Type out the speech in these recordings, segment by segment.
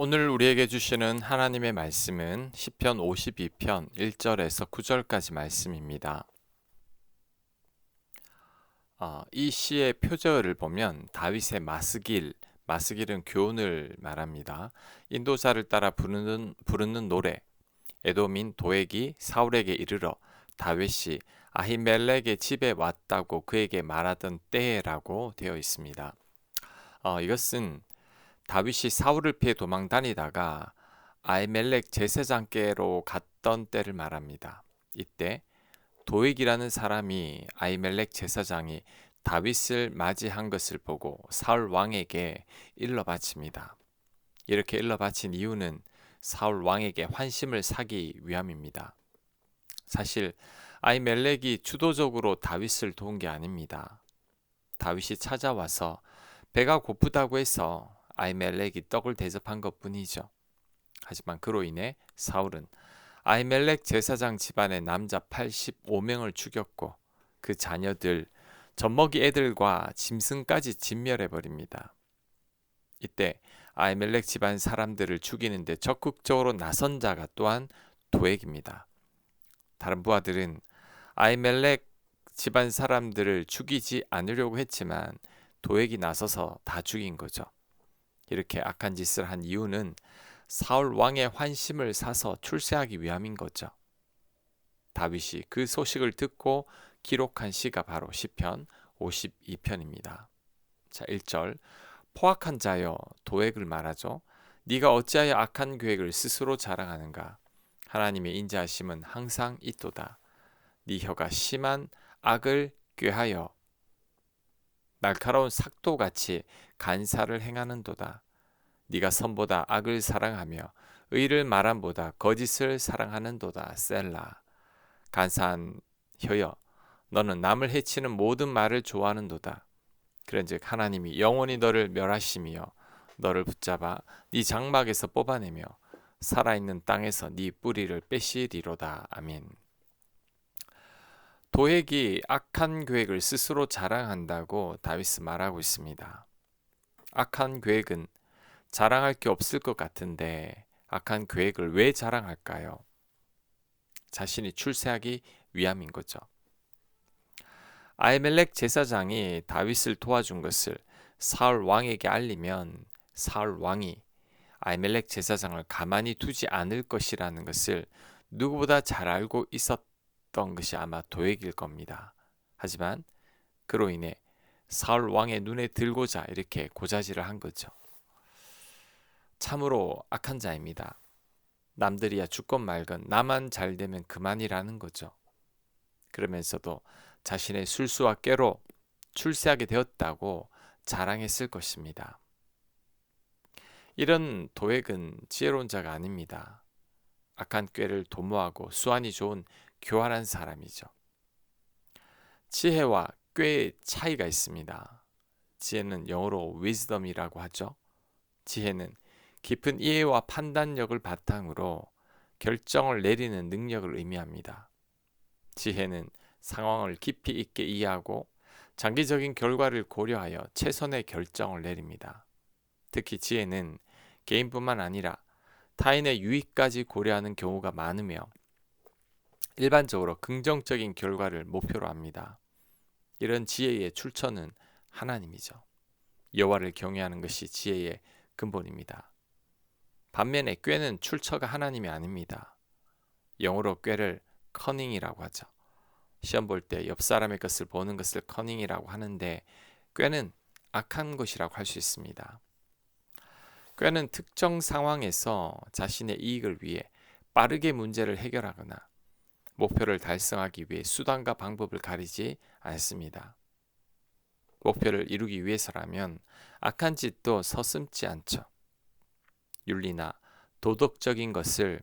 오늘 우리에게 주시는 하나님의 말씀은 시편 52편 1절에서 9절까지 말씀입니다. 어, 이 시의 표절을 보면 다윗의 마스길, 마스길은 교훈을 말합니다. 인도자를 따라 부르는, 부르는 노래, 에도민 도액이 사울에게 이르러 다윗이 아히멜렉의 집에 왔다고 그에게 말하던 때라고 되어 있습니다. 어, 이것은 다윗이 사울을 피해 도망 다니다가 아이멜렉 제사장께로 갔던 때를 말합니다. 이때 도익이라는 사람이 아이멜렉 제사장이 다윗을 맞이한 것을 보고 사울 왕에게 일러 바칩니다. 이렇게 일러 바친 이유는 사울 왕에게 환심을 사기 위함입니다. 사실 아이멜렉이 주도적으로 다윗을 도운 게 아닙니다. 다윗이 찾아와서 배가 고프다고 해서 아이멜렉이 떡을 대접한 것 뿐이죠. 하지만 그로 인해 사울은 아이멜렉 제사장 집안의 남자 85명을 죽였고 그 자녀들, 젖먹이 애들과 짐승까지 진멸해 버립니다. 이때 아이멜렉 집안 사람들을 죽이는데 적극적으로 나선 자가 또한 도액입니다. 다른 부하들은 아이멜렉 집안 사람들을 죽이지 않으려고 했지만 도액이 나서서 다 죽인 거죠. 이렇게 악한 짓을 한 이유는 사울 왕의 환심을 사서 출세하기 위함인 거죠. 다윗이 그 소식을 듣고 기록한 시가 바로 시편 52편입니다. 자, 1절 포악한 자여 도액을 말하죠. 네가 어찌하여 악한 계획을 스스로 자랑하는가? 하나님의 인자하심은 항상 있도다. 네 혀가 심한 악을 꾀하여 날카로운 삭도같이 간사를 행하는도다. 네가 선보다 악을 사랑하며 의를 말함보다 거짓을 사랑하는도다. 셀라. 간사한 혀여 너는 남을 해치는 모든 말을 좋아하는도다. 그런즉 하나님이 영원히 너를 멸하시며 너를 붙잡아 네 장막에서 뽑아내며 살아있는 땅에서 네 뿌리를 빼시리로다. 아멘. 도액이 악한 계획을 스스로 자랑한다고 다윗은 말하고 있습니다. 악한 계획은 자랑할 게 없을 것 같은데 악한 계획을 왜 자랑할까요? 자신이 출세하기 위함인 거죠. 아이멜렉 제사장이 다윗을 도와준 것을 사울 왕에게 알리면 사울 왕이 아이멜렉 제사장을 가만히 두지 않을 것이라는 것을 누구보다 잘 알고 있었 던 것이 아마 도액일 겁니다. 하지만 그로 인해 사울 왕의 눈에 들고자 이렇게 고자질을 한 거죠. 참으로 악한 자입니다. 남들이야 죽건 말건 나만 잘 되면 그만이라는 거죠. 그러면서도 자신의 술수와 깨로 출세하게 되었다고 자랑했을 것입니다. 이런 도액은 지혜로운 자가 아닙니다. 악한 꾀를 도모하고 수완이 좋은 교활한 사람이죠. 지혜와 꾀의 차이가 있습니다. 지혜는 영어로 wisdom이라고 하죠. 지혜는 깊은 이해와 판단력을 바탕으로 결정을 내리는 능력을 의미합니다. 지혜는 상황을 깊이 있게 이해하고 장기적인 결과를 고려하여 최선의 결정을 내립니다. 특히 지혜는 개인뿐만 아니라 타인의 유익까지 고려하는 경우가 많으며 일반적으로 긍정적인 결과를 목표로 합니다. 이런 지혜의 출처는 하나님이죠. 여호와를 경외하는 것이 지혜의 근본입니다. 반면에 꾀는 출처가 하나님이 아닙니다. 영어로 꾀를 커닝이라고 하죠. 시험 볼 때 옆 사람의 것을 보는 것을 커닝이라고 하는데 꾀는 악한 것이라고 할 수 있습니다. 꾀는 특정 상황에서 자신의 이익을 위해 빠르게 문제를 해결하거나 목표를 달성하기 위해 수단과 방법을 가리지 않습니다. 목표를 이루기 위해서라면 악한 짓도 서슴지 않죠. 윤리나 도덕적인 것을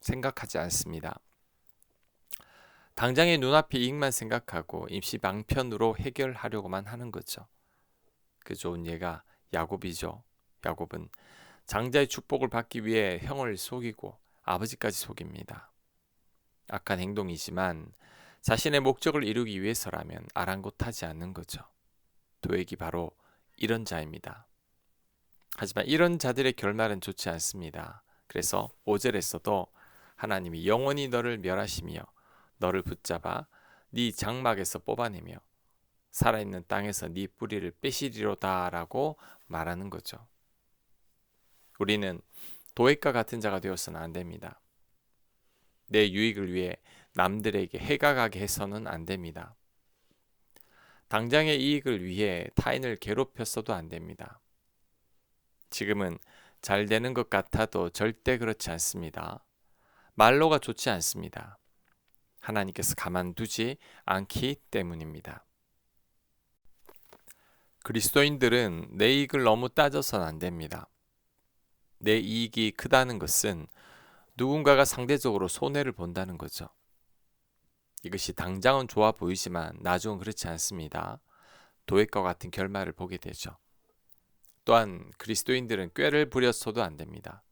생각하지 않습니다. 당장의 눈앞의 이익만 생각하고 임시 방편으로 해결하려고만 하는 거죠. 그 좋은 예가 야곱이죠. 야곱은 장자의 축복을 받기 위해 형을 속이고 아버지까지 속입니다. 악한 행동이지만 자신의 목적을 이루기 위해서라면 아랑곳하지 않는 거죠. 도액이 바로 이런 자입니다. 하지만 이런 자들의 결말은 좋지 않습니다. 그래서 5절에서도 하나님이 영원히 너를 멸하시며 너를 붙잡아 네 장막에서 뽑아내며 살아있는 땅에서 네 뿌리를 빼시리로다라고 말하는 거죠. 우리는 도액과 같은 자가 되어서는 안 됩니다. 내 유익을 위해 남들에게 해가 가게 해서는 안 됩니다. 당장의 이익을 위해 타인을 괴롭혔어도 안 됩니다. 지금은 잘 되는 것 같아도 절대 그렇지 않습니다. 말로가 좋지 않습니다. 하나님께서 가만두지 않기 때문입니다. 그리스도인들은 내 이익을 너무 따져서는 안 됩니다. 내 이익이 크다는 것은 누군가가 상대적으로 손해를 본다는 거죠. 이것이 당장은 좋아 보이지만 나중은 그렇지 않습니다. 도액과 같은 결말을 보게 되죠. 또한 그리스도인들은 꾀를 부렸어도 안 됩니다.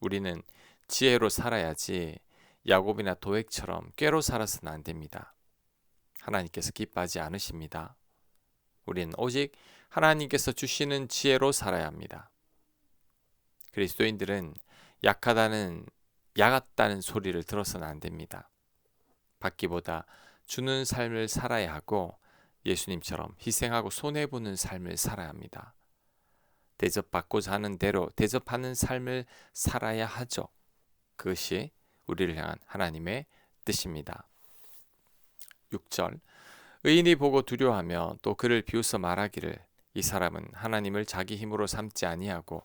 우리는 지혜로 살아야지 야곱이나 도액처럼 꾀로 살아서는 안 됩니다. 하나님께서 기뻐하지 않으십니다. 우리는 오직 하나님께서 주시는 지혜로 살아야 합니다. 그리스도인들은 약하다는 약았다는 소리를 들어서는 안 됩니다. 받기보다 주는 삶을 살아야 하고 예수님처럼 희생하고 손해 보는 삶을 살아야 합니다. 대접받고자 하는 대로 대접하는 삶을 살아야 하죠. 그것이 우리를 향한 하나님의 뜻입니다. 6절 의인이 보고 두려워하며 또 그를 비웃어 말하기를 이 사람은 하나님을 자기 힘으로 삼지 아니하고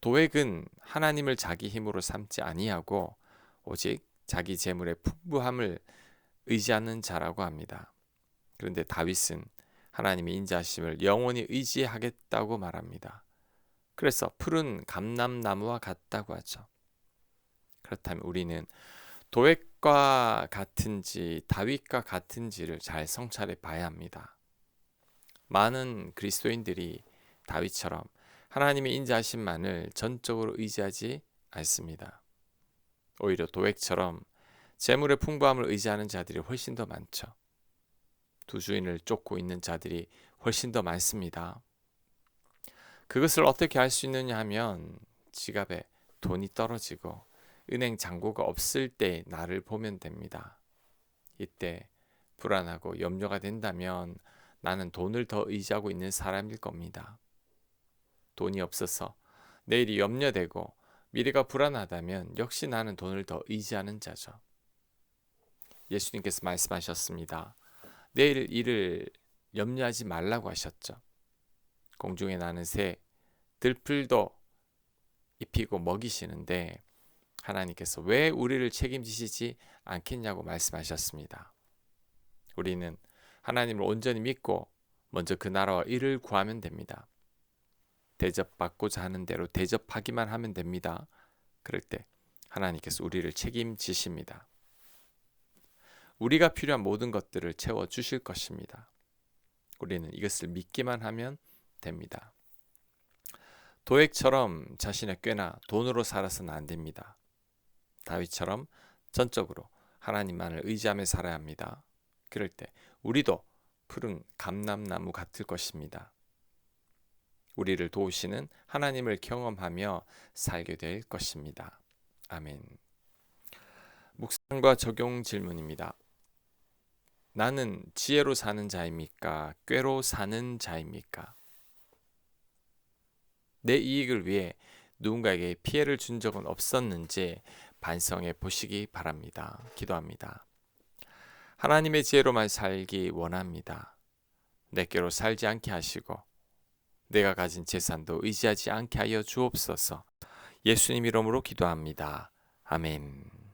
도액은 하나님을 자기 힘으로 삼지 아니하고 오직 자기 재물의 풍부함을 의지하는 자라고 합니다. 그런데 다윗은 하나님의 인자심을 영원히 의지하겠다고 말합니다. 그래서 푸른 감람나무와 같다고 하죠. 그렇다면 우리는 도액과 같은지 다윗과 같은지를 잘 성찰해 봐야 합니다. 많은 그리스도인들이 다윗처럼 하나님의 인자하심만을 전적으로 의지하지 않습니다. 오히려 도액처럼 재물의 풍부함을 의지하는 자들이 훨씬 더 많죠. 두 주인을 쫓고 있는 자들이 훨씬 더 많습니다. 그것을 어떻게 할 수 있느냐 하면 지갑에 돈이 떨어지고 은행 잔고가 없을 때 나를 보면 됩니다. 이때 불안하고 염려가 된다면 나는 돈을 더 의지하고 있는 사람일 겁니다. 돈이 없어서 내일이 염려되고 미래가 불안하다면 역시 나는 돈을 더 의지하는 자죠. 예수님께서 말씀하셨습니다. 내일 일을 염려하지 말라고 하셨죠. 공중에 나는 새, 들풀도 입히고 먹이시는데 하나님께서 왜 우리를 책임지시지 않겠냐고 말씀하셨습니다. 우리는 하나님을 온전히 믿고 먼저 그 나라와 일을 구하면 됩니다. 대접받고자 하는 대로 대접하기만 하면 됩니다. 그럴 때 하나님께서 우리를 책임지십니다. 우리가 필요한 모든 것들을 채워 주실 것입니다. 우리는 이것을 믿기만 하면 됩니다. 도액처럼 자신의 꾀나 돈으로 살아서는 안 됩니다. 다윗처럼 전적으로 하나님만을 의지하며 살아야 합니다. 그럴 때 우리도 푸른 감람나무 같을 것입니다. 우리를 도우시는 하나님을 경험하며 살게 될 것입니다. 아멘. 묵상과 적용 질문입니다. 나는 지혜로 사는 자입니까? 꾀로 사는 자입니까? 내 이익을 위해 누군가에게 피해를 준 적은 없었는지 반성해 보시기 바랍니다. 기도합니다. 하나님의 지혜로만 살기 원합니다. 내게로 살지 않게 하시고 내가 가진 재산도 의지하지 않게 하여 주옵소서. 예수님 이름으로 기도합니다. 아멘.